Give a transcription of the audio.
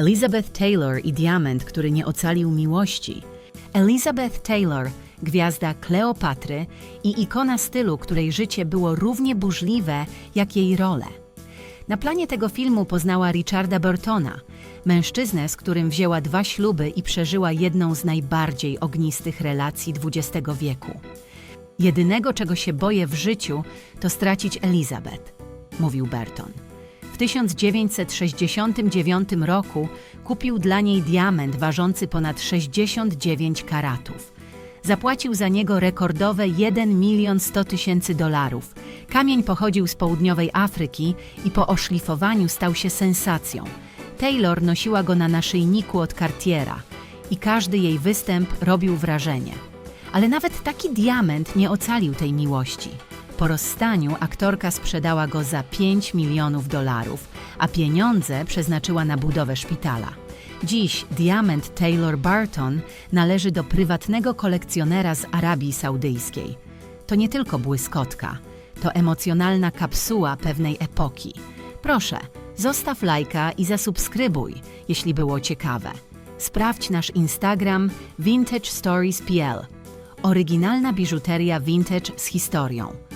Elizabeth Taylor i diament, który nie ocalił miłości. Elizabeth Taylor, gwiazda Kleopatry i ikona stylu, której życie było równie burzliwe jak jej role. Na planie tego filmu poznała Richarda Burtona, mężczyznę, z którym wzięła dwa śluby i przeżyła jedną z najbardziej ognistych relacji XX wieku. Jedynego, czego się boję w życiu, to stracić Elizabeth, mówił Burton. W 1969 roku kupił dla niej diament ważący ponad 69 karatów. Zapłacił za niego rekordowe 1 milion 100 tysięcy dolarów. Kamień pochodził z południowej Afryki i po oszlifowaniu stał się sensacją. Taylor nosiła go na naszyjniku od Cartiera i każdy jej występ robił wrażenie. Ale nawet taki diament nie ocalił tej miłości. Po rozstaniu aktorka sprzedała go za 5 milionów dolarów, a pieniądze przeznaczyła na budowę szpitala. Dziś diament Taylor Barton należy do prywatnego kolekcjonera z Arabii Saudyjskiej. To nie tylko błyskotka, to emocjonalna kapsuła pewnej epoki. Proszę, zostaw lajka i zasubskrybuj, jeśli było ciekawe. Sprawdź nasz Instagram Vintage Stories PL. Oryginalna biżuteria vintage z historią.